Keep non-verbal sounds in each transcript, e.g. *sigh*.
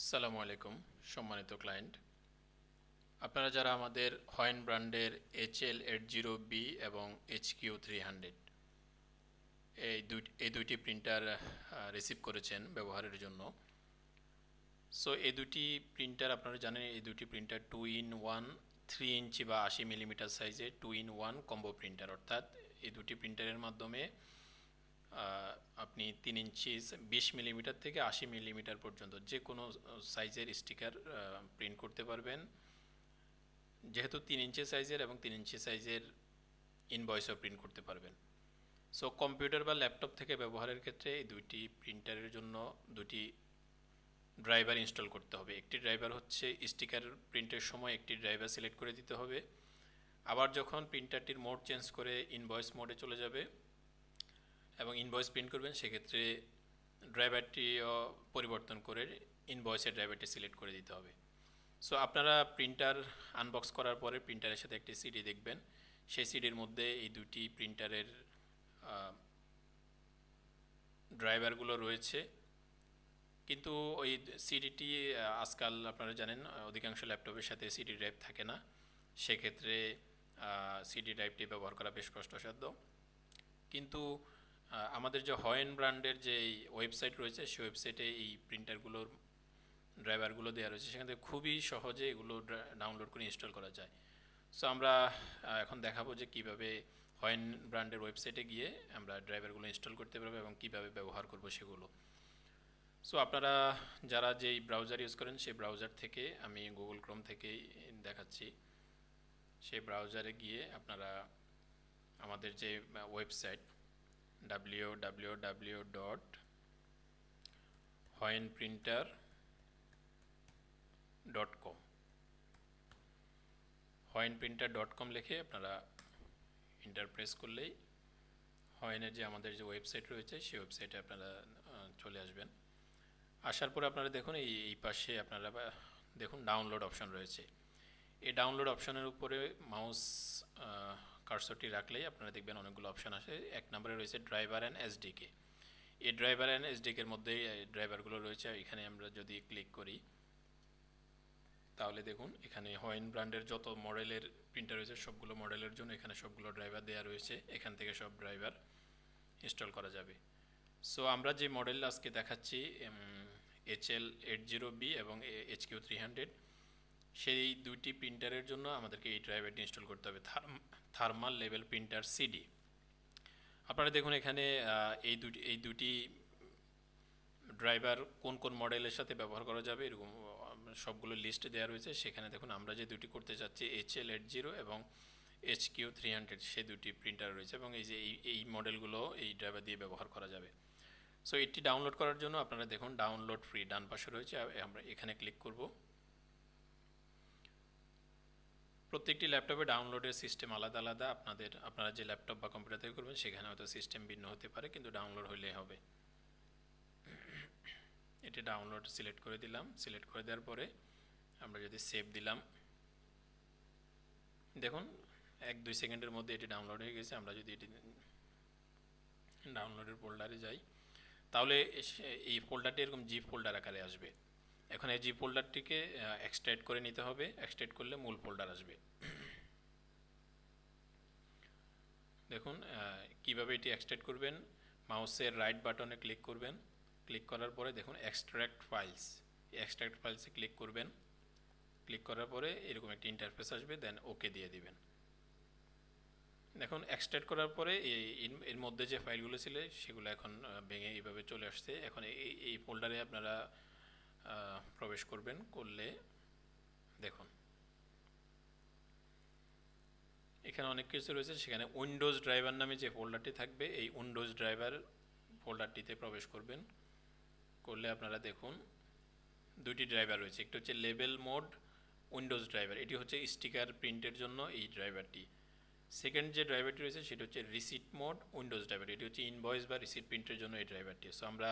আসসালামু আলাইকুম, সম্মানিত ক্লায়েন্ট। আপনারা যারা আমাদের হয়েন ব্র্যান্ডের H L eight zero B এবং এইচ কিউ থ্রি হান্ড্রেড এই দুই, এই দুইটি প্রিন্টার রিসিভ করেছেন ব্যবহারের জন্য। সো এই দুটি প্রিন্টার আপনারা জানেন, এই দুটি printer two in one three inch বা আশি মিলিমিটার সাইজের two in one combo printer অর্থাৎ এই দুটি প্রিন্টারের মাধ্যমে আপনি তিন ইঞ্চি বিশ মিলিমিটার থেকে আশি মিলিমিটার পর্যন্ত যে কোনো সাইজের স্টিকার প্রিন্ট করতে পারবেন। যেহেতু তিন ইঞ্চি সাইজের এবং তিন ইঞ্চি সাইজের ইনভয়েসও প্রিন্ট করতে পারবেন। সো কম্পিউটার বা ল্যাপটপ থেকে ব্যবহারের ক্ষেত্রে এই দুইটি প্রিন্টারের জন্য দুটি ড্রাইভার ইনস্টল করতে হবে। একটি ড্রাইভার হচ্ছে স্টিকার প্রিন্টের সময় একটি ড্রাইভার সিলেক্ট করে দিতে হবে। আবার যখন প্রিন্টারটির মোড চেঞ্জ করে ইনভয়েস মোডে চলে যাবে এবং ইনভয়েস প্রিন্ট করবেন, সেক্ষেত্রে ড্রাইভারটিও পরিবর্তন করে ইনভয়েসের ড্রাইভারটি সিলেক্ট করে দিতে হবে। সো আপনারা প্রিন্টার আনবক্স করার পরে প্রিন্টারের সাথে একটি সিডি দেখবেন। সেই সিডির মধ্যে এই দুটি প্রিন্টারের ড্রাইভারগুলো রয়েছে। কিন্তু ওই সিডিটি আজকাল আপনারা জানেন, অধিকাংশ ল্যাপটপের সাথে সিডি ড্রাইভ থাকে না। সেক্ষেত্রে সিডি ড্রাইভটি ব্যবহার করা বেশ কষ্টসাধ্য। কিন্তু আমাদের যে হয়েন ব্র্যান্ডের যে ওয়েবসাইট রয়েছে, সেই ওয়েবসাইটে এই প্রিন্টারগুলোর ড্রাইভারগুলো দেওয়া রয়েছে। সেখান থেকে খুবই সহজে এগুলো ডাউনলোড করে ইনস্টল করা যায়। সো আমরা এখন দেখাবো যে কীভাবে হয়েন ব্র্যান্ডের ওয়েবসাইটে গিয়ে আমরা ড্রাইভারগুলো ইনস্টল করতে পারব এবং কীভাবে ব্যবহার করব সেগুলো। সো আপনারা যারা যেই ব্রাউজার ইউজ করেন, সেই ব্রাউজার থেকে আমি গুগল ক্রোম থেকেই দেখাচ্ছি। সেই ব্রাউজারে গিয়ে আপনারা আমাদের যে website W W W dot com হয়েন printer dot com লিখে আপনারা ইন্টার প্রেস করলেই হয়েনের যে আমাদের যে ওয়েবসাইট রয়েছে, সেই ওয়েবসাইটে আপনারা চলে আসবেন। আসার পরে আপনারা দেখুন, এই এই পাশে আপনারা দেখুন ডাউনলোড অপশন রয়েছে। এই ডাউনলোড অপশনের উপরে মাউস কার্সরটি রাখলেই আপনারা দেখবেন অনেকগুলো অপশান আসে। এক নম্বরে রয়েছে ড্রাইভার অ্যান্ড এসডিকে এই ড্রাইভার অ্যান্ড এসডিকের মধ্যেই এই ড্রাইভারগুলো রয়েছে। এখানে আমরা যদি ক্লিক করি, তাহলে দেখুন, এখানে হয়েন ব্র্যান্ডের যত মডেলের প্রিন্টার রয়েছে, সবগুলো মডেলের জন্য এখানে সবগুলো ড্রাইভার দেওয়া রয়েছে। এখান থেকে সব ড্রাইভার ইনস্টল করা যাবে। সো আমরা যে মডেল আজকে দেখাচ্ছি H L eight zero B এবং এইচ কিউ থ্রি হান্ড্রেড সেই দুইটি প্রিন্টারের জন্য আমাদেরকে এই ড্রাইভারটি ইনস্টল করতে হবে। থার্মাল লেভেল প্রিন্টার সিডি আপনারা দেখুন এখানে এই দুটি এই দুটি ড্রাইভার কোন কোন মডেলের সাথে ব্যবহার করা যাবে এরকম সবগুলো লিস্ট দেওয়া রয়েছে। সেখানে দেখুন আমরা যে দুটি করতে চাচ্ছি এইচ এল এইট জিরো এবং এইচ কিউ থ্রি হান্ড্রেড সেই দুটি প্রিন্টার রয়েছে এবং এই যে, এই এই মডেলগুলো এই ড্রাইভার দিয়ে ব্যবহার করা যাবে। সো এটি ডাউনলোড করার জন্য আপনারা দেখুন ডাউনলোড ফ্রি ডান পাশে রয়েছে, আমরা এখানে ক্লিক করব। প্রত্যেকটি ল্যাপটপে ডাউনলোডের সিস্টেম আলাদা আলাদা। আপনাদের, আপনারা যে ল্যাপটপ বা কম্পিউটার থেকে করবেন, সেখানে হয়তো সিস্টেম ভিন্ন হতে পারে, কিন্তু ডাউনলোড হলেই হবে। এটি ডাউনলোড সিলেক্ট করে দিলাম। সিলেক্ট করে দেওয়ার পরে আমরা যদি সেভ দিলাম, দেখুন, এক দুই সেকেন্ডের মধ্যে এটি ডাউনলোড হয়ে গেছে। আমরা যদি এটি ডাউনলোডের ফোল্ডারে যাই, তাহলে এই ফোল্ডারটি এরকম জিপ ফোল্ডার আকারে আসবে। এখন এই জি ফোল্ডারটিকে এক্সট্রাক্ট করে নিতে হবে। এক্সট্রাক্ট করলে মূল ফোল্ডার আসবে। দেখুন কীভাবে এটি এক্সট্রাক্ট করবেন? মাউসের রাইট বাটনে ক্লিক করবেন। ক্লিক করার পরে দেখুন এক্সট্রাক্ট ফাইলস এক্সট্রাক্ট ফাইলসে ক্লিক করবেন। ক্লিক করার পরে এরকম একটি ইন্টারফেস আসবে দেন ওকে দিয়ে দিবেন। দেখুন এক্সট্রাক্ট করার পরে এই, এর- মধ্যে যে ফাইলগুলো ছিল, সেগুলো এখন ভেঙে এইভাবে চলে আসছে। এখন এই এই ফোল্ডারে আপনারা প্রবেশ করবেন, করলে দেখুন। এখানে অনেক কিছু রয়েছে, সেখানে উইন্ডোজ ড্রাইভার নামে যে ফোল্ডারটি থাকবে, এই উইন্ডোজ ড্রাইভার ফোল্ডারটিতে প্রবেশ করবেন। করলে আপনারা দেখুন, দুইটি ড্রাইভার রয়েছে, একটি হচ্ছে লেবেল মোড, উইন্ডোজ ড্রাইভার। এটি হচ্ছে স্টিকার প্রিন্টের জন্য এই ড্রাইভারটি। সেকেন্ড যে ড্রাইভারটি রয়েছে, সেটি হচ্ছে রিসিট মোড, উইন্ডোজ ড্রাইভার। এটি হচ্ছে ইনভয়েস বা রিসিট প্রিন্টের জন্য এই ড্রাইভারটি। সো আমরা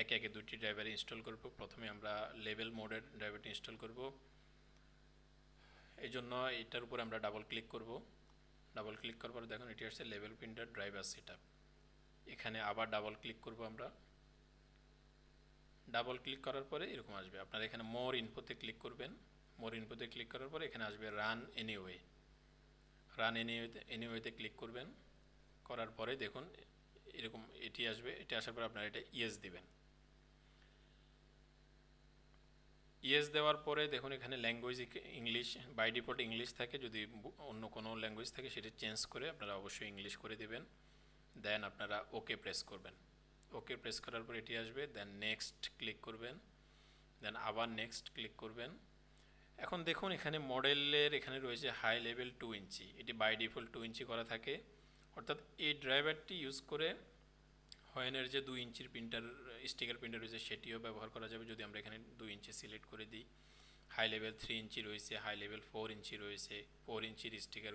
একে একে দুটি ড্রাইভার ইনস্টল করব। প্রথমে আমরা লেভেল মোডের ড্রাইভারটি ইনস্টল করব। এই জন্য এটার উপর আমরা ডাবল ক্লিক করব। ডাবল ক্লিক করার পর দেখুন, এটি আসছে লেভেল প্রিন্টার ড্রাইভার সেট এখানে আবার ডাবল ক্লিক করব আমরা। ডাবল ক্লিক করার পরে এরকম আসবে। আপনারা এখানে মোর ইনপুটে ক্লিক করবেন। মোর ইনপুটে ক্লিক করার পরে এখানে আসবে রান এনিওয়ে রান এনিওয়েতে এনিওয়েতে ক্লিক করবেন। করার পরে দেখুন, এরকম এটি আসবে। এটি আসার পর আপনারা এটা ইয়েস দিবেন। ইয়েস দেওয়ার পরে দেখুন এখানে language English by default English থাকে। যদি অন্য কোনো ল্যাঙ্গুয়েজ থাকে, সেটা চেঞ্জ করে আপনারা অবশ্যই ইংলিশ করে দেবেন। দেন আপনারা ওকে প্রেস করবেন। ওকে প্রেস করার পর এটি আসবে। দেন নেক্সট ক্লিক করবেন। দেন আবার নেক্সট ক্লিক করবেন। এখন দেখুন এখানে মডেলের এখানে রয়েছে হাই লেভেল টু ইঞ্চি এটি বাই ডিফল্ট টু ইঞ্চি করা থাকে। অর্থাৎ এই ড্রাইভারটি ইউজ করে হয়েনের যে দুই ইঞ্চির প্রিন্টার, স্টিকার প্রিন্টার রয়েছে, সেটিও ব্যবহার করা যাবে যদি আমরা এখানে দুই ইঞ্চি সিলেক্ট করে দিই। হাই লেভেল থ্রি ইঞ্চি রয়েছে, হাই লেভেল ফোর ইঞ্চি রয়েছে। ফোর ইঞ্চির স্টিকার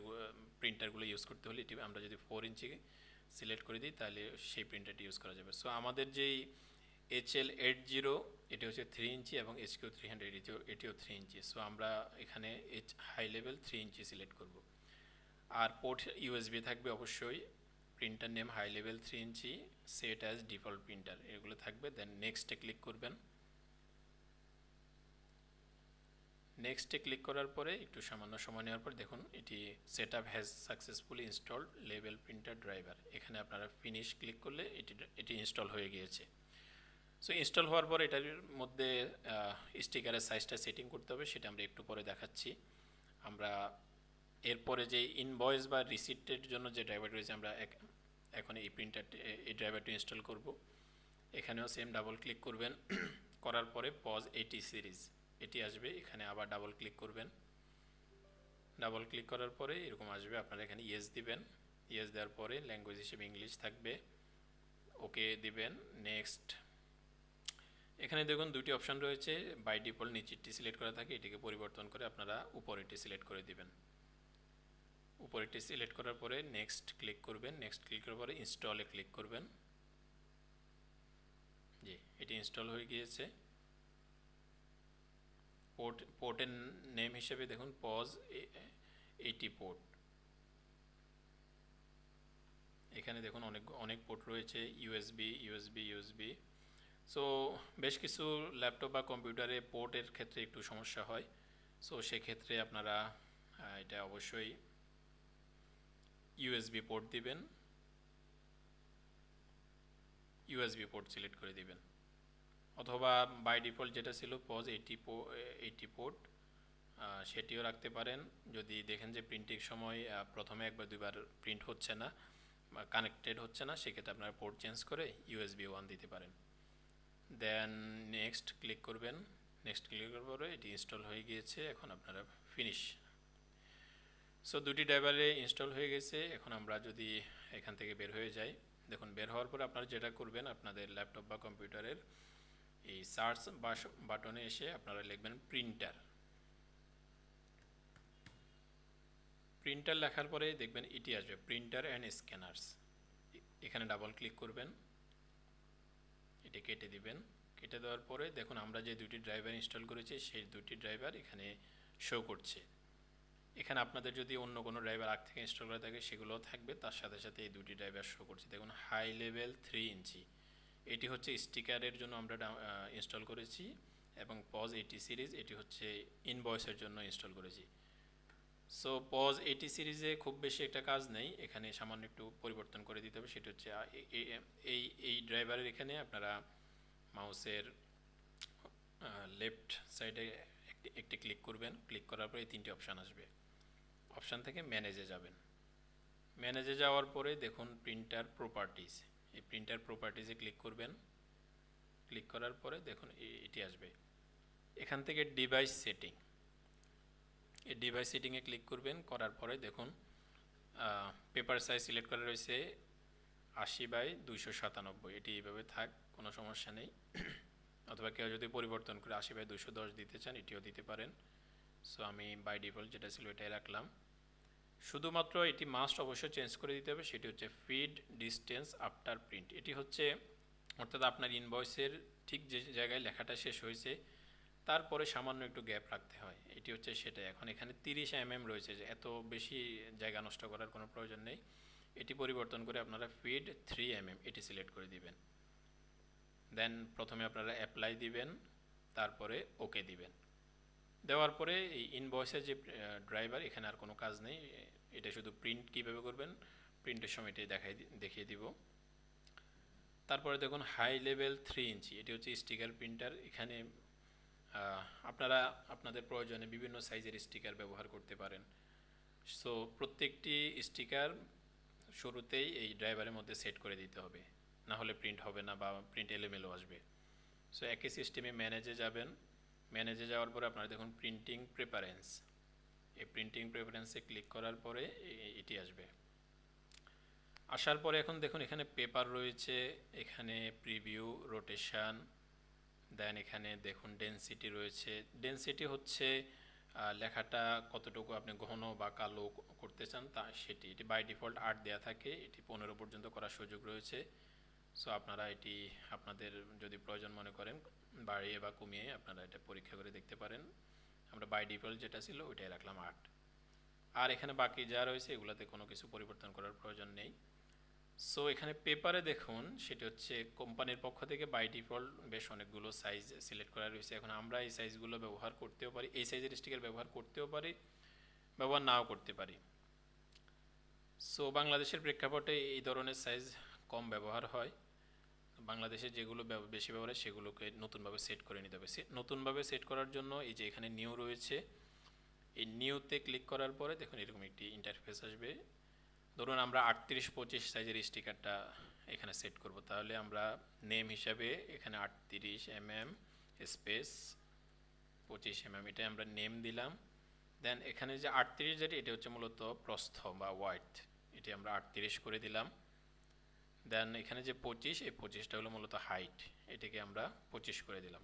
প্রিন্টারগুলো ইউজ করতে হলে এটি আমরা যদি ফোর ইঞ্চি সিলেক্ট করে দিই, তাহলে সেই প্রিন্টারটি ইউজ করা যাবে। সো আমাদের যেই এইচ এল এইট জিরো, এটি হচ্ছে থ্রি ইঞ্চি এবং এইচ কিউ থ্রি হান্ড্রেড, এটিও এটিও থ্রি ইঞ্চি। সো আমরা এখানে H, high level three inch select করব। আর পোর্ট ইউএসবি থাকবে অবশ্যই। Printer name high level three inch set as default printer এগুলো থাকবে। দেন নেক্সটে ক্লিক করবেন। নেক্সটে ক্লিক করার পরে, একটু সামান্য সময় নেওয়ার পর দেখুন, এটি set up has successfully installed level printer driver এখানে আপনারা ফিনিশ ক্লিক করলে এটি এটি ইনস্টল হয়ে গিয়েছে। সো ইনস্টল হওয়ার পর এটার মধ্যে স্টিকারের সাইজটা সেটিং করতে হবে, সেটা আমরা একটু পরে দেখাচ্ছি। আমরা এরপরে যে ইনভয়েস বা রিসিপ্টের জন্য যে ড্রাইভার রয়েছে, আমরা এখন এই প্রিন্টারটি এই ড্রাইভারটি ইনস্টল করব। এখানেও সেম ডাবল ক্লিক করবেন। *clears throat* করার পরে পজ এটি সিরিজ এটি আসবে, এখানে আবার ডাবল ক্লিক করবেন। ডাবল ক্লিক করার পরে এরকম আসবে, আপনারা এখানে ইয়েস দিবেন। ইয়েস দেওয়ার পরে ল্যাঙ্গুয়েজ হিসেবে ইংলিশ থাকবে। ওকে দিবেন নেক্সট এখানে দেখুন দুটি অপশন রয়েছে বাই ডিফল্ট নিচেরটি সিলেক্ট করা থাকে, এটিকে পরিবর্তন করে আপনারা উপরেরটি সিলেক্ট করে দিবেন। উপরেরটি সিলেক্ট করার পরে নেক্সট ক্লিক করবেন নেক্সট ক্লিক করার পরে ইনস্টলে ক্লিক করবেন। জি, এটি ইনস্টল হয়ে গিয়েছে। পোর্ট পোর্টের নেম হিসেবে দেখুন পজ এইটি পোর্ট এখানে দেখুন অনেক অনেক পোর্ট রয়েছে ইউএসবি ইউএসবি ইউএসবি সো বেশ কিছু ল্যাপটপ বা কম্পিউটারে পোর্টের ক্ষেত্রে একটু সমস্যা হয়। সো সেক্ষেত্রে আপনারা এটা অবশ্যই ইউএসবি পোর্ট দিবেন ইউএসবি পোর্ট সিলেক্ট করে দিবেন। অথবা বাই ডিফল্ট যেটা ছিল পজ এইটি এইটি পোর্ট সেটিও রাখতে পারেন। যদি দেখেন যে প্রিন্টিং সময় প্রথমে একবার দুইবার প্রিন্ট হচ্ছে না বা কানেক্টেড হচ্ছে না, সেক্ষেত্রে আপনারা পোর্ট চেঞ্জ করে ইউএসবি ওয়ান দিতে পারেন। দেন নেক্সট ক্লিক করবেন। নেক্সট ক্লিক করার পরে এটি ইনস্টল হয়ে গিয়েছে। এখন আপনারা ফিনিশ সো দুটি ড্রাইভারে ইনস্টল হয়ে গেছে। এখন আমরা যদি এখান থেকে বের হয়ে যাই, দেখুন বের হওয়ার পর আপনারা যেটা করবেন, আপনাদের ল্যাপটপ বা কম্পিউটারের এই সার্চ বাটনে এসে আপনারা লিখবেন প্রিন্টার প্রিন্টার লেখার পরে দেখবেন এটি আসবে প্রিন্টার অ্যান্ড স্ক্যানার্স এখানে ডাবল ক্লিক করবেন। এটি কেটে দিবেন। কেটে দেওয়ার পরে দেখুন আমরা যে দুটি ড্রাইভার ইনস্টল করেছি, সেই দুটি ড্রাইভার এখানে শো করছে। এখানে আপনাদের যদি অন্য কোনো ড্রাইভার আগ থেকে ইনস্টল করা থাকে, সেগুলোও থাকবে। তার সাথে সাথে এই দুটি ড্রাইভার শো করছে। দেখুন হাই লেভেল থ্রি ইঞ্চি এটি হচ্ছে স্টিকারের জন্য আমরা ইনস্টল করেছি এবং পজ এইটি সিরিজ এটি হচ্ছে ইনভয়েসের জন্য ইনস্টল করেছি। সো পজ এইটি সিরিজে খুব বেশি একটা কাজ নেই। এখানে সামান্য একটু পরিবর্তন করে দিতে হবে। সেটা হচ্ছে এই এই ড্রাইভারের এখানে আপনারা মাউসের লেফট সাইডে একটি একটি ক্লিক করবেন। ক্লিক করার পরে এই তিনটি অপশান আসবে। অপশান থেকে ম্যানেজে যাবেন। ম্যানেজে যাওয়ার পরে দেখুন প্রিন্টার প্রপার্টিজ এই প্রিন্টার প্রপার্টিজে ক্লিক করবেন। ক্লিক করার পরে দেখুন এটি আসবে। এখান থেকে ডিভাইস সেটিং এই ডিভাইস সেটিংয়ে ক্লিক করবেন। করার পরে দেখুন পেপার সাইজ সিলেক্ট করা রয়েছে আশি বাই দুইশো সাতানব্বই। এটি এইভাবে থাক, কোনো সমস্যা নেই। অথবা কেউ যদি পরিবর্তন করে আশি বাই দুশো দশ দিতে চান, এটিও দিতে পারেন। সো আমি বাই ডিফল্ট যেটা ছিল এটাই রাখলাম। শুধুমাত্র এটি মাস্ট অবশ্যই চেঞ্জ করে দিতে হবে, সেটি হচ্ছে ফিড ডিস্টেন্স আফটার প্রিন্ট এটি হচ্ছে অর্থাৎ আপনার ইনভয়েসের ঠিক যে জায়গায় লেখাটা শেষ হয়েছে, তারপরে সামান্য একটু গ্যাপ রাখতে হয়। এটি হচ্ছে সেটা এখন এখানে তিরিশ এমএম রয়েছে, যে এত বেশি জায়গা নষ্ট করার কোনো প্রয়োজন নেই। এটি পরিবর্তন করে আপনারা ফিড থ্রি এমএম এটি সিলেক্ট করে দিবেন। দেন প্রথমে আপনারা অ্যাপ্লাই দিবেন, তারপরে ওকে দিবেন। দেওয়ার পরে এই ইনভয়েসের যে ড্রাইভার এখানে আর কোনো কাজ নেই। এটা শুধু প্রিন্ট কীভাবে করবেন? প্রিন্টের সময় এটাই দেখাই দেখিয়ে দিব। তারপরে দেখুন হাই লেভেল থ্রি ইঞ্চি এটি হচ্ছে স্টিকার প্রিন্টার এখানে আপনারা আপনাদের প্রয়োজনে বিভিন্ন সাইজের স্টিকার ব্যবহার করতে পারেন। সো প্রত্যেকটি স্টিকার শুরুতেই এই ড্রাইভারের মধ্যে সেট করে দিতে হবে। না হলে প্রিন্ট হবে না বা প্রিন্ট এলোমেলো আসবে। সো একই সিস্টেমে ম্যানেজে যাবেন। ম্যানেজে যাওয়ার পরে আপনারা দেখুন প্রিন্টিং প্রেফারেন্স এই প্রিন্টিং প্রেফারেন্সে ক্লিক করার পরে এটি আসবে। আসার পরে এখন দেখুন এখানে পেপার রয়েছে, এখানে প্রিভিউ রোটেশন দেন এখানে দেখুন ডেনসিটি রয়েছে। ডেনসিটি হচ্ছে লেখাটা কতটুকু আপনি ঘন বা কালো করতে চান তা সেটি, এটি বাই ডিফল্ট আট দেওয়া থাকে, এটি পনেরো পর্যন্ত করার সুযোগ রয়েছে। সো আপনারা এটি আপনাদের যদি প্রয়োজন মনে করেন, বাড়িয়ে বা কমিয়ে আপনারা এটা পরীক্ষা করে দেখতে পারেন। আমরা বাই ডিফল্ট যেটা ছিল ওইটাই রাখলাম আট। আর এখানে বাকি যা রয়েছে এগুলোতে কোনো কিছু পরিবর্তন করার প্রয়োজন নেই। সো এখানে পেপারে দেখুন, সেটি হচ্ছে কোম্পানির পক্ষ থেকে বাই ডিফল্ট বেশ অনেকগুলো সাইজ সিলেক্ট করা রয়েছে। এখন আমরা এই সাইজগুলো ব্যবহার করতেও পারি, এই সাইজের স্টিকার ব্যবহার করতেও পারি, ব্যবহার নাও করতে পারি। সো বাংলাদেশের প্রেক্ষাপটে এই ধরনের সাইজ কম ব্যবহার হয়। বাংলাদেশে যেগুলো বেশি ব্যবহার হয় সেগুলোকে নতুনভাবে সেট করে নিতে হবে। নতুনভাবে সেট করার জন্য এই যে এখানে নিউ রয়েছে, এই নিউতে ক্লিক করার পরে দেখুন এরকম একটি ইন্টারফেস আসবে। ধরুন আমরা আটত্রিশ পঁচিশ সাইজের স্টিকারটা এখানে সেট করব। তাহলে আমরা নেম হিসাবে এখানে আটত্রিশ এম এম স্পেস পঁচিশ এম এম এটা আমরা নেম দিলাম। দেন এখানে যে আটত্রিশ যেটি, এটা হচ্ছে মূলত প্রস্থ বা ওয়াইট এটি আমরা আটত্রিশ করে দিলাম। দেন এখানে যে পঁচিশ, এই পঁচিশটা হলো মূলত হাইট এটিকে আমরা পঁচিশ করে দিলাম।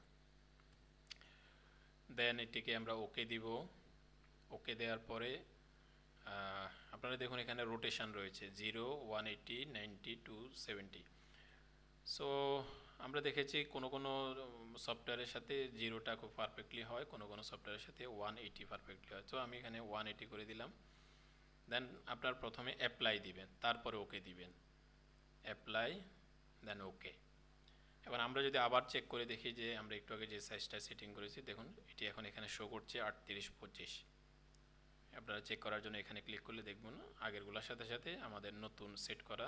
দেন এটিকে আমরা ওকে দিব। ওকে দেওয়ার পরে আপনারা দেখুন এখানে রোটেশন রয়েছে zero one eighty ninety two seventy so আমরা দেখেছি কোনো কোনো সফটওয়্যারের সাথে জিরোটা খুব পারফেক্টলি হয়, কোনো কোনো সফটওয়্যারের সাথে ওয়ান এইটি পারফেক্টলি হয়। তো আমি এখানে ওয়ান এইটি করে দিলাম। দেন আপনার প্রথমে অ্যাপ্লাই দিবেন, তারপরে ওকে দিবেন। অ্যাপ্লাই দেন ওকে এবার আমরা যদি আবার চেক করে দেখি যে আমরা একটু আগে যে সাইজটা সেটিং করেছি, দেখুন, এটি এখন এখানে শো করছে আটত্রিশ পঁচিশ। আপনারা চেক করার জন্য এখানে ক্লিক করলে দেখবেন আগেরগুলোর সাথে সাথে আমাদের নতুন সেট করা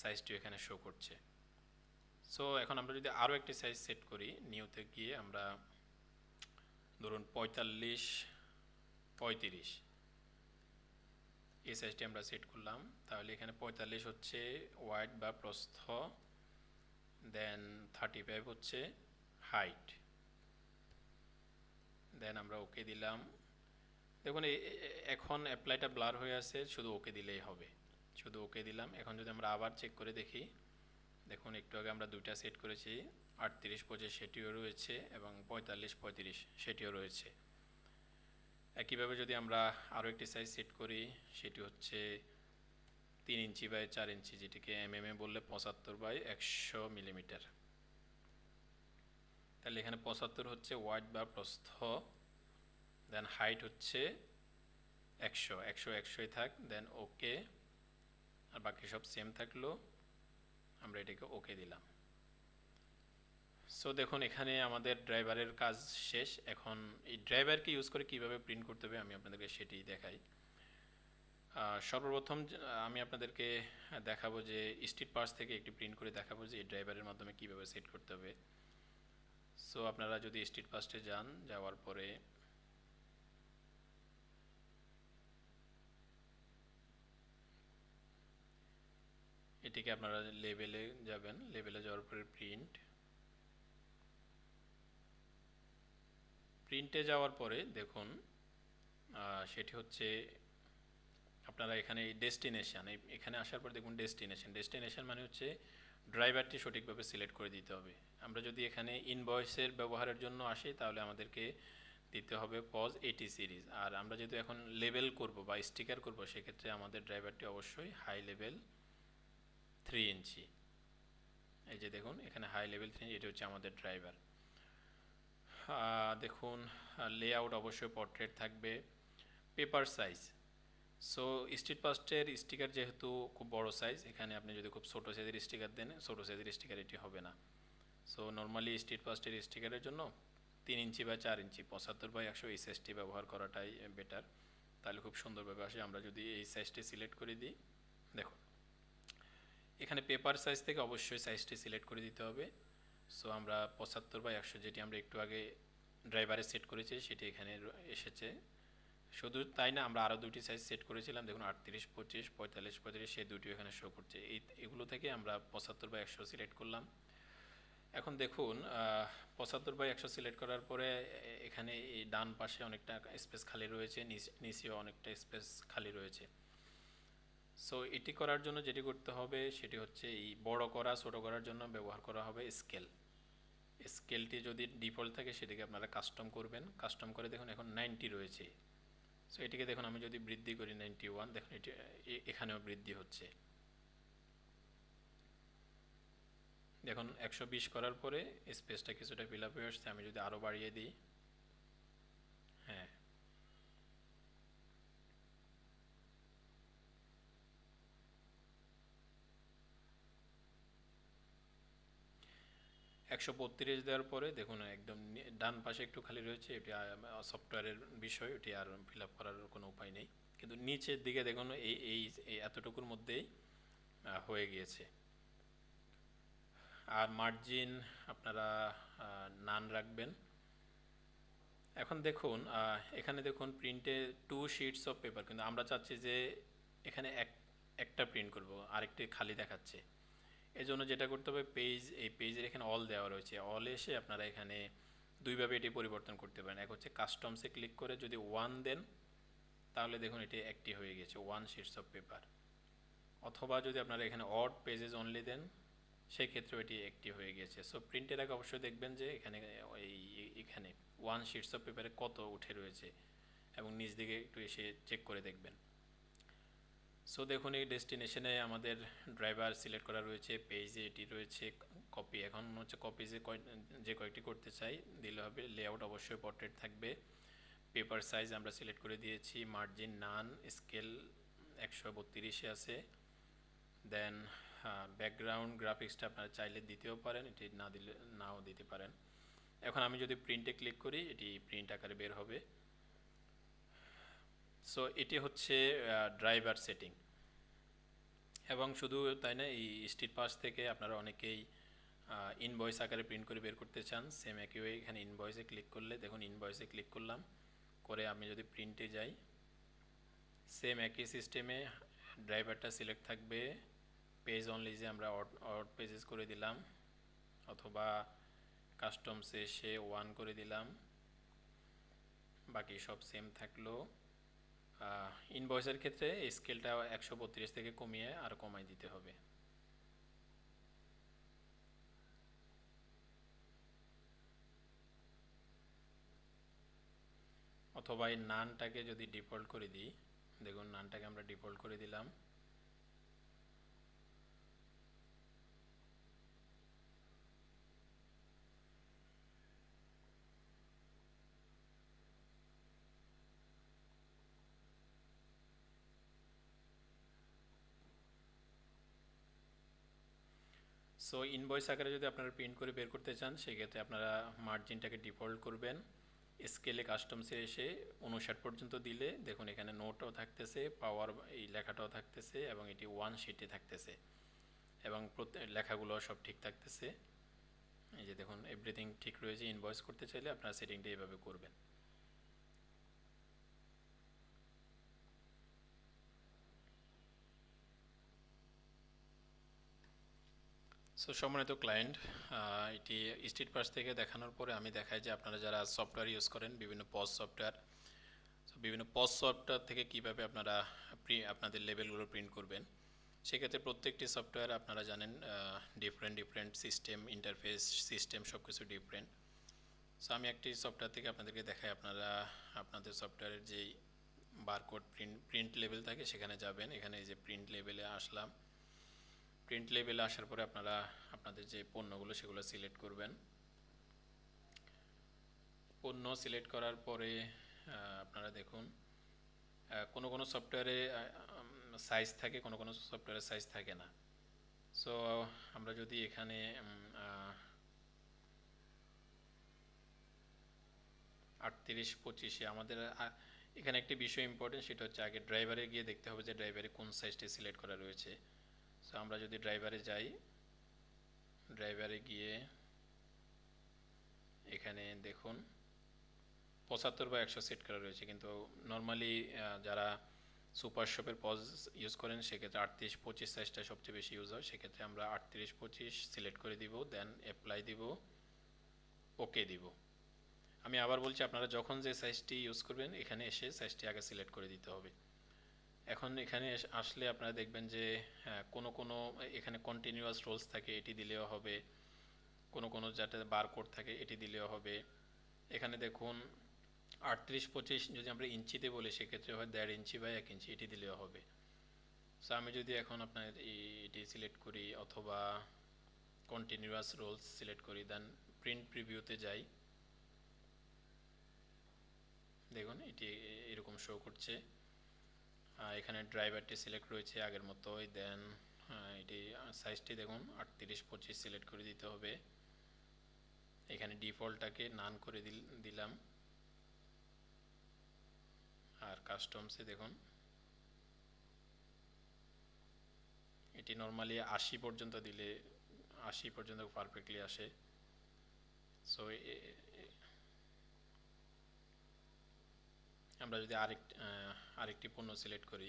সাইজটি এখানে শো করছে। সো এখন আমরা যদি আরও একটি সাইজ সেট করি নিউতে গিয়ে আমরা ধরুন পঁয়তাল্লিশ পঁয়ত্রিশ। এই সাইজটি আমরা সেট করলাম। তাহলে এখানে পঁয়তাল্লিশ হচ্ছে ওয়াইড বা প্রস্থ দেন থার্টি ফাইভ হচ্ছে হাইট দেন আমরা ওকে দিলাম। দেখুন এখন অ্যাপ্লাইটা ব্লার হয়ে আছে, শুধু ওকে দিলেই হবে। শুধু ওকে দিলাম। এখন যদি আমরা আবার চেক করে দেখি, দেখুন, একটু আগে আমরা দুইটা সেট করেছি, আটত্রিশ পঁচিশ সেটিও রয়েছে এবং পঁয়তাল্লিশ পঁয়ত্রিশ সেটিও রয়েছে। একইভাবে যদি আমরা আরও একটি সাইজ সেট করি, সেটি হচ্ছে তিন ইঞ্চি বাই চার ইঞ্চি, যেটিকে এম এম এ বললে পঁচাত্তর বাই একশো মিলিমিটার তাহলে এখানে পঁচাত্তর হচ্ছে ওয়াইড বা প্রস্থ দেন হাইট হচ্ছে একশো একশো, একশোই থাক দেন ওকে আর বাকি সব সেম থাকল, আমরা এটাকে ওকে দিলাম। সো দেখুন, এখানে আমাদের ড্রাইভারের কাজ শেষ। এখন এই ড্রাইভারকে ইউজ করে কীভাবে প্রিন্ট করতে হবে আমি আপনাদেরকে সেটি দেখাই। সর্বপ্রথম আমি আপনাদেরকে দেখাবো যে স্ট্রিট পার্স থেকে একটি প্রিন্ট করে দেখাবো যে এই ড্রাইভারের মাধ্যমে কীভাবে সেট করতে হবে। সো আপনারা যদি স্ট্রিট পাস্টে যান, যাওয়ার পরে এটিকে আপনারা লেভেলে যাবেন। লেভেলে যাওয়ার পরে প্রিন্ট প্রিন্টে যাওয়ার পরে দেখুন সেটি হচ্ছে আপনারা এখানে এই ডেস্টিনেশন এখানে আসার পর দেখুন ডেস্টিনেশান ডেস্টিনেশান মানে হচ্ছে ড্রাইভারটি সঠিকভাবে সিলেক্ট করে দিতে হবে। আমরা যদি এখানে ইনভয়েসের ব্যবহারের জন্য আসি, তাহলে আমাদেরকে দিতে হবে পজ এইটি সিরিজ আর আমরা যদি এখন লেভেল করব বা স্টিকার করব, সেক্ষেত্রে আমাদের ড্রাইভারটি অবশ্যই হাই লেভেল থ্রি ইঞ্চি এই যে দেখুন, এখানে হাই লেভেল থ্রি এটা হচ্ছে আমাদের ড্রাইভার দেখুন লেআউট অবশ্যই পোর্ট্রেট থাকবে পেপার সাইজ সো স্ট্রিট পাস্টের স্টিকার যেহেতু খুব বড় সাইজ এখানে আপনি যদি খুব ছোটো সাইজের স্টিকার দেন, ছোটো সাইজের স্টিকার এটি হবে না। সো নর্মালি স্ট্রিট পাস্টের স্টিকারের জন্য তিন ইঞ্চি বা চার ইঞ্চি, পঁচাত্তর বাই একশো এই সাইজটি ব্যবহার করাটাই বেটার তাহলে খুব সুন্দরভাবে আসে, আমরা যদি এই সাইজটি সিলেক্ট করে দিই, দেখুন। এখানে পেপার সাইজ থেকে অবশ্যই সাইজটি সিলেক্ট করে দিতে হবে। সো আমরা পঁচাত্তর বাই একশো যেটি আমরা একটু আগে ড্রাইভারে সেট করেছি, সেটি এখানে এসেছে। শুধু তাই না, আমরা আরও দুটি সাইজ সেট করেছিলাম। দেখুন, আটত্রিশ, পঁচিশ, পঁয়তাল্লিশ, পঁয়ত্রিশ, সেই দুটি এখানে শো করছে। এই, এগুলো থেকে আমরা পঁচাত্তর বাই একশো সিলেক্ট করলাম। এখন দেখুন পঁচাত্তর বাই একশো সিলেক্ট করার পরে এখানে এই ডান পাশে অনেকটা স্পেস খালি রয়েছে, নিচ- নিচেও অনেকটা স্পেস খালি রয়েছে। সো এটি করার জন্য যেটি করতে হবে, সেটি হচ্ছে এই বড় করা, ছোট করার জন্য ব্যবহার করা হবে স্কেল স্কেলটি যদি ডিফল্ট থাকে, সেটিকে আপনারা কাস্টম করবেন। কাস্টম করে দেখুন এখন নাইনটি রয়েছে। সো এটিকে দেখুন, আমি যদি বৃদ্ধি করি নাইনটি ওয়ান দেখুন এটি এখানেও বৃদ্ধি হচ্ছে। দেখুন, একশো বিশ করার পরে স্পেসটা কিছুটা ফিল আপ হয়ে আসছে। আমি যদি আরও বাড়িয়ে দিই হ্যাঁ একশো বত্রিশ দেওয়ার পরে দেখুন, একদম ডান পাশে একটু খালি রয়েছে, এটি সফটওয়্যারের বিষয়, এটি আর ফিল আপ করার কোনো উপায় নেই। কিন্তু নিচের দিকে দেখুন, এই এই এতটুকুর মধ্যেই হয়ে গিয়েছে। আর মার্জিন আপনারা নান রাখবেন। এখন দেখুন এখানে দেখুন প্রিন্টে টু শিটস অফ পেপার কিন্তু আমরা চাচ্ছি যে এখানে এক, একটা প্রিন্ট করব, আরেকটি খালি দেখাচ্ছে। এই জন্য যেটা করতে হবে পেজ এই পেজের এখানে অল দেওয়া রয়েছে। অল এসে আপনারা এখানে দুইভাবে এটি পরিবর্তন করতে পারেন। এক হচ্ছে কাস্টমসে ক্লিক করে যদি ওয়ান দেন, তাহলে দেখুন এটি একটি হয়ে গেছে ওয়ান শিটস অফ পেপার অথবা যদি আপনারা এখানে অড পেজেস অনলি দেন সেই ক্ষেত্রেও এটি একটি হয়ে গেছে। সো প্রিন্টের আগে অবশ্যই দেখবেন যে এখানে, এই, এখানে ওয়ান শিটস অফ পেপারে কত উঠে রয়েছে। এবং নিচ দিকে একটু এসে চেক করে দেখবেন। সো দেখুন, এই ডেস্টিনেশনে আমাদের ড্রাইভার সিলেক্ট করা রয়েছে পেজে এটি রয়েছে কপি এখন হচ্ছে কপিজে যে কয়েকটি করতে চাই, দিলে হবে লেআউট অবশ্যই পোর্ট্রেট থাকবে। পেপার সাইজ আমরা সিলেক্ট করে দিয়েছি মার্জিন নান স্কেল একশো বত্রিশে আছে। দেন ব্যাকগ্রাউন্ড গ্রাফিক্সটা আপনারা চাইলে দিতেও পারেন, এটি না দিলে, নাও দিতে পারেন। এখন আমি যদি প্রিন্টে ক্লিক করি, এটি প্রিন্ট আকারে বের হবে। সো এটি হচ্ছে ড্রাইভার সেটিং এবং শুধু তাই না, এই স্ট্রিট পাস থেকে আপনারা অনেকেই ইনভয়েস আকারে প্রিন্ট করে বের করতে চান। সেম একই ওয়ে এখানে ইনভয়েসে ক্লিক করলে, দেখুন ইনভয়েসে ক্লিক করলাম। করে আমি যদি প্রিন্টে যাই সেম একই সিস্টেমে ড্রাইভারটা সিলেক্ট থাকবে। পেজ অনলি যে আমরা অড পেজেস করে দিলাম, অথবা কাস্টমসে সে ওয়ান করে দিলাম। বাকি সব সেম থাকল। ইনভয়েসের ক্ষেত্রে স্কেলটা একশো বত্রিশ থেকে কমিয়ে আর কমাই দিতে হবে। অথবা এই নানটাকে যদি ডিফল্ট করে দিই, দেখুন নানটাকে আমরা ডিফল্ট করে দিলাম। সো ইনভয়েস আকারে যদি আপনারা প্রিন্ট করে বের করতে চান সেক্ষেত্রে আপনারা মার্জিনটাকে ডিফল্ট করবেন। স্কেলে কাস্টমসে এসে উনষাট পর্যন্ত দিলে, দেখুন এখানে নোটও থাকতেছে পাওয়ার এই লেখাটাও থাকতেছে এবং এটি ওয়ান শিটে থাকতেছে এবং লেখাগুলো সব ঠিক থাকতেছে। এই যে দেখুন এভরিথিং ঠিক রয়েছে ইনভয়েস করতে চাইলে আপনারা সেটিংটা এইভাবে করবেন। সো সম্মানিত ক্লায়েন্ট এটি স্ট্রিট পাস থেকে দেখানোর পরে আমি দেখাই যে আপনারা যারা সফটওয়্যার ইউজ করেন, বিভিন্ন পজ সফটওয়্যার সো বিভিন্ন পজ সফটওয়্যার থেকে কীভাবে আপনারা প্রি আপনাদের লেভেলগুলো প্রিন্ট করবেন, সেক্ষেত্রে প্রত্যেকটি সফটওয়্যার আপনারা জানেন different different system interface system সব কিছু ডিফারেন্ট সো আমি একটি সফটওয়্যার থেকে আপনাদেরকে দেখাই, আপনারা, আপনাদের সফটওয়্যারের যেই বারকোড প্রিন্ট প্রিন্ট লেভেল থাকে সেখানে যাবেন, এখানে যে প্রিন্ট লেভেলে আসলাম। প্রিন্ট লেভেলে আসার পরে আপনারা আপনাদের যে পণ্যগুলো সেগুলো সিলেক্ট করবেন। পণ্য সিলেক্ট করার পরে আপনারা দেখুন কোন কোন সফটওয়্যারে সাইজ থাকে, কোন কোন সফটওয়্যারে সাইজ থাকে না। সো আমরা যদি এখানে আটত্রিশ, পঁচিশে আমাদের এখানে একটি বিষয় ইম্পর্টেন্ট সেটা হচ্ছে আগে ড্রাইভারে গিয়ে দেখতে হবে যে ড্রাইভারে কোন সাইজটি সিলেক্ট করা রয়েছে। সো আমরা যদি ড্রাইভারে যাই ড্রাইভারে গিয়ে এখানে দেখুন, পঁচাত্তর বা একশো সেট করা রয়েছে। কিন্তু নর্মালি যারা সুপার শপের পজ ইউজ করেন, সেক্ষেত্রে আটত্রিশ, পঁচিশ সাইজটা সবচেয়ে বেশি ইউজ হয়। সেক্ষেত্রে আমরা আটত্রিশ, পঁচিশ সিলেক্ট করে দিব দেন অ্যাপ্লাই দিব ওকে দিব। আমি আবার বলছি, আপনারা যখন যে সাইজটি ইউজ করবেন, এখানে এসে সাইজটি আগে সিলেক্ট করে দিতে হবে। এখন এখানে আসলে আপনারা দেখবেন যে হ্যাঁ, কোনো কোনো এখানে কন্টিনিউয়াস রোলস থাকে এটি দিলেও হবে। কোনো কোনো যাতে বারকোড থাকে এটি দিলেও হবে। এখানে দেখুন আটত্রিশ পঁচিশ যদি আমরা ইঞ্চিতে বলি সেক্ষেত্রে হয় দেড় ইঞ্চি বা এক ইঞ্চি এটি দিলেও হবে। সো আমি যদি এখন আপনার এটি সিলেক্ট করি অথবা কন্টিনিউয়াস রোলস সিলেক্ট করি দেন প্রিন্ট প্রিভিউতে যাই। দেখুন এটি এরকম শো করছে। এখানে ড্রাইভারটি সিলেক্ট রয়েছে আগের মতোই দেন এটি সাইজটি দেখুন, আটত্রিশ, পঁচিশ সিলেক্ট করে দিতে হবে। এখানে ডিফল্টটাকে নান করে দিল- দিলাম। আর কাস্টমসে দেখুন, এটি নর্মালি আশি পর্যন্ত দিলে, আশি পর্যন্ত পারফেক্টলি আসে। সো আমরা যদি আরেক আরেকটি পণ্য সিলেক্ট করি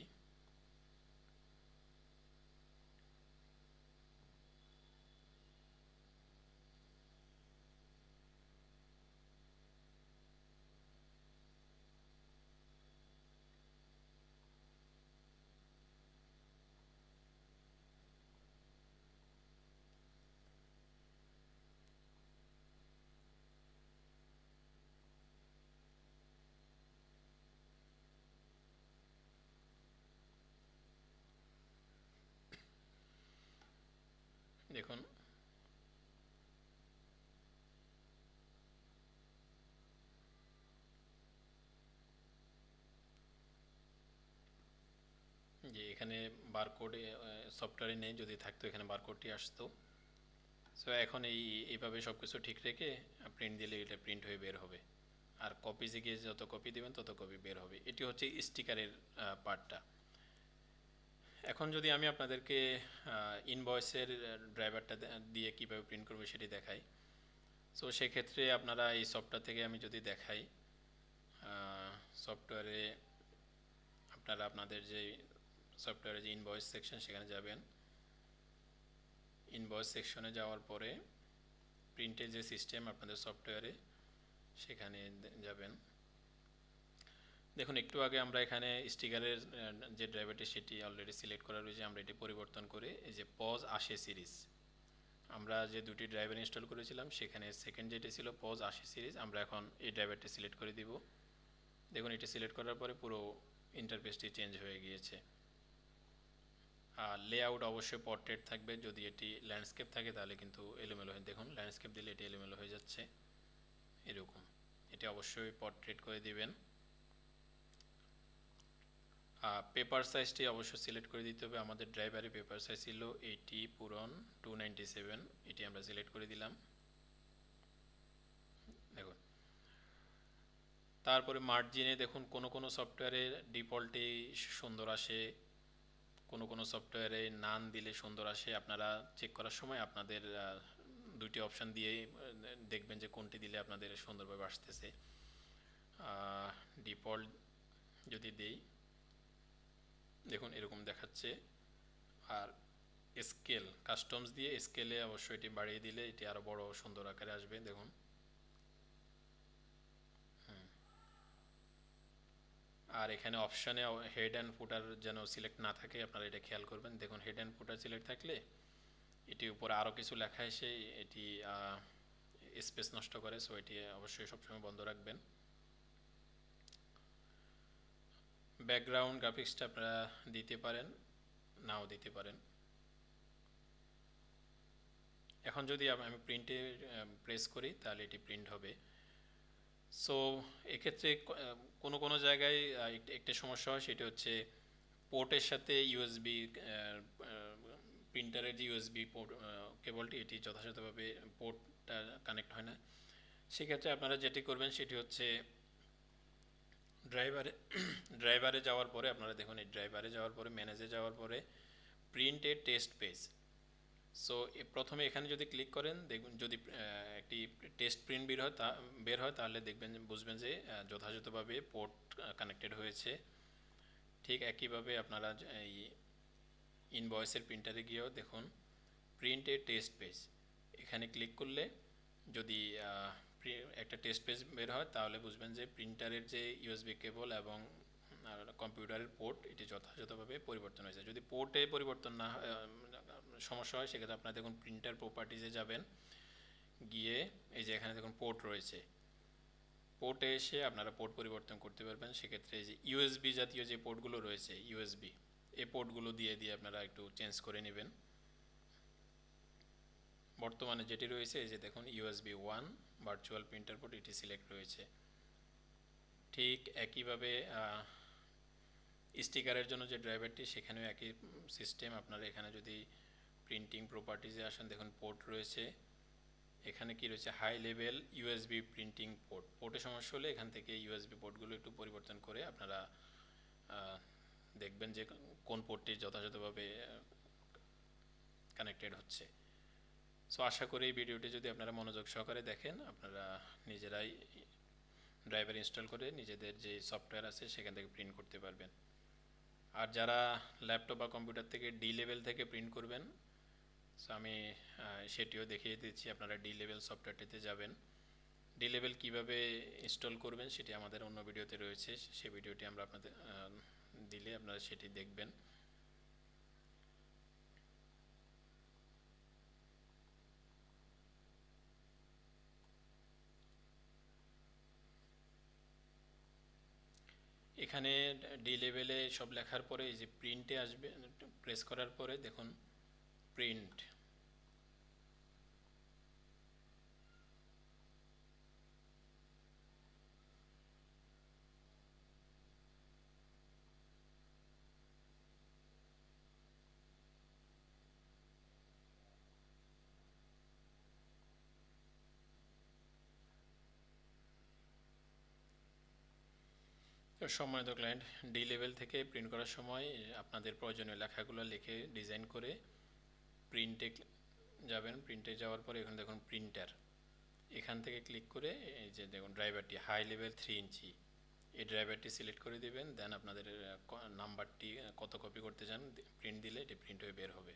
দেখুন। যে এখানে বারকোড সফটওয়্যারে নেই, যদি থাকতো এখানে বারকোডটি আসতো। সো এখন এই, এইভাবে সব কিছু ঠিক রেখে প্রিন্ট দিলে এটা প্রিন্ট হয়ে বের হবে। আর কপি গিয়ে যত কপি দেবেন, তত কপি বের হবে। এটি হচ্ছে স্টিকারের পার্টটা এখন যদি আমি আপনাদেরকে ইনভয়েসের ড্রাইভারটা দিয়ে কীভাবে প্রিন্ট করব সেটি দেখাই। সো সেক্ষেত্রে আপনারা এই সফটওয়্যার থেকে আমি যদি দেখাই সফটওয়্যারে আপনারা আপনাদের যে সফটওয়্যারে যে ইনভয়েস সেকশন সেখানে যাবেন। ইনভয়েস সেকশনে যাওয়ার পরে প্রিন্টের যে সিস্টেম আপনাদের সফটওয়্যারে সেখানে যাবেন। দেখুন, একটু আগে আমরা এখানে স্টিকারের যে ড্রাইভারটি সেটি অলরেডি সিলেক্ট করা রয়েছে, আমরা এটি পরিবর্তন করে এই যে পজ আশি সিরিজ আমরা যে দুটি ড্রাইভার ইনস্টল করেছিলাম, সেখানে সেকেন্ড যেটি ছিল পজ আশি সিরিজ আমরা এখন এই ড্রাইভারটি সিলেক্ট করে দিব। দেখুন, এটি সিলেক্ট করার পরে পুরো ইন্টারফেসটি চেঞ্জ হয়ে গিয়েছে। আর লেআউট অবশ্যই পোর্ট্রেট থাকবে, যদি এটি ল্যান্ডস্কেপ থাকে, তাহলে কিন্তু এলোমেলো হয়ে, দেখুন ল্যান্ডস্কেপ দিলে এটি এলোমেলো হয়ে যাচ্ছে। এরকম, এটি অবশ্যই পোর্ট্রেট করে দিবেন। পেপার সাইজটি অবশ্যই সিলেক্ট করে দিতে হবে। আমাদের ড্রাইভারে পেপার সাইজ ছিল এইটি পূরণ টু সেভেন এটি আমরা সিলেক্ট করে দিলাম। দেখুন। তারপরে মার্জিনে দেখুন, কোনো কোনো সফটওয়্যারে ডিফল্টে সুন্দর আসে, কোনো কোনো সফটওয়্যারে নান দিলে সুন্দর আসে। আপনারা চেক করার সময় আপনাদের দুটি অপশান দিয়ে দেখবেন যে কোনটি দিলে আপনাদের সুন্দরভাবে আসতেছে। ডিফল্ট যদি দেই দেখুন, এরকম দেখাচ্ছে। আর স্কেল কাস্টমস দিয়ে স্কেলে অবশ্যই এটি বাড়িয়ে দিলে এটি আরও বড় সুন্দর আকারে আসবে, দেখুন। আর এখানে অপশানে হেড অ্যান্ড ফুটার যেন সিলেক্ট না থাকে, আপনারা এটা খেয়াল করবেন। দেখুন হেড অ্যান্ড ফুটার সিলেক্ট থাকলে এটি উপরে আরও কিছু লেখা এসে এটি স্পেস নষ্ট করে সো এটি অবশ্যই সবসময় বন্ধ রাখবেন। ব্যাকগ্রাউন্ড গ্রাফিক্সটা আপনারা দিতে পারেন, নাও দিতে পারেন। এখন যদি আমি প্রিন্টে প্রেস করি, তাহলে এটি প্রিন্ট হবে। সো এক্ষেত্রে কোনো কোনো জায়গায় একটা সমস্যা হয়, সেটা হচ্ছে পোর্টের সাথে ইউএসবি প্রিন্টারের যে ইউএসবি পোর্ট কেবলটি, এটি যথাযথভাবে পোর্টটা কানেক্ট হয় না। সেক্ষেত্রে আপনারা যেটি করবেন, সেটি হচ্ছে ড্রাইভারে ড্রাইভারে যাওয়ার পরে আপনারা দেখুন, এই ড্রাইভারে যাওয়ার পরে ম্যানেজে যাওয়ার পরে প্রিন্ট টেস্ট পেজ সো প্রথমে এখানে যদি ক্লিক করেন দেখবেন যদি একটি টেস্ট প্রিন্ট বের হয় তা, বের হয়, তাহলে দেখবেন, বুঝবেন যে যথাযথভাবে পোর্ট কানেক্টেড হয়েছে। ঠিক একইভাবে আপনারা এই ইনভয়েসের প্রিন্টারে গিয়েও দেখুন প্রিন্ট টেস্ট পেজ এখানে ক্লিক করলে যদি একটা টেস্ট পেজ বের হয়, তাহলে বুঝবেন যে প্রিন্টারের যে ইউএসবি কেবল এবং কম্পিউটারের পোর্ট এটি যথাযথভাবে পরিবর্তন হয়েছে। যদি পোর্টে পরিবর্তন না সমস্যা হয়, সেক্ষেত্রে আপনারা দেখুন প্রিন্টার প্রপার্টিজে যাবেন, গিয়ে এই যে এখানে দেখুন পোর্ট রয়েছে। পোর্টে এসে আপনারা পোর্ট পরিবর্তন করতে পারবেন, সেক্ষেত্রে এই যে ইউএসবি জাতীয় যে পোর্টগুলো রয়েছে ইউএসবি এই পোর্টগুলো দিয়ে দিয়ে আপনারা একটু চেঞ্জ করে নেবেন। বর্তমানে যেটি রয়েছে, এই যে দেখুন USB one virtual printer port এটি সিলেক্ট রয়েছে। ঠিক একইভাবে স্টিকারের জন্য যে ড্রাইভারটি সেখানেও একই সিস্টেম আপনারা এখানে যদি প্রিন্টিং প্রপার্টিজে আসেন, দেখুন পোর্ট রয়েছে। এখানে কি রয়েছে? High level USB printing port পোর্টে সমস্যা হলে এখান থেকে ইউএসবি পোর্টগুলো একটু পরিবর্তন করে আপনারা দেখবেন যে কোন পোর্টটি যথাযথভাবে কানেক্টেড হচ্ছে। সো আশা করি এই ভিডিওটি যদি আপনারা মনোযোগ সহকারে দেখেন, আপনারা নিজেরাই ড্রাইভার ইনস্টল করে নিজেদের যে সফটওয়্যার আছে সেখান থেকে প্রিন্ট করতে পারবেন। আর যারা ল্যাপটপ বা কম্পিউটার থেকে ডি লেভেল থেকে প্রিন্ট করবেন সো আমি সেটিও দেখিয়ে দিচ্ছি, আপনারা ডি লেভেল সফটওয়্যারটিতে যাবেন। ডি লেভেল কীভাবে ইনস্টল করবেন সেটি আমাদের অন্য ভিডিওতে রয়েছে, সে ভিডিওটি আমরা আপনাদের দিলে আপনারা সেটি দেখবেন। এখানে ডি লেভেলে সব লেখার পরে এই যে প্রিন্টে আসবে প্রেস করার পরে দেখুন প্রিন্ট সম্মানিত ক্লায়েন্ট ডি লেভেল থেকে প্রিন্ট করার সময় আপনাদের প্রয়োজনীয় লেখাগুলো লিখে ডিজাইন করে প্রিন্টে যাবেন। প্রিন্টে যাওয়ার পরে এখানে দেখুন প্রিন্টার এখান থেকে ক্লিক করে, এই যে দেখুন ড্রাইভারটি হাই লেভেল থ্রি ইঞ্চি। এই ড্রাইভারটি সিলেক্ট করে দিবেন দেন আপনাদের নাম্বারটি কত কপি করতে চান প্রিন্ট দিলে এটি প্রিন্ট হয়ে বের হবে।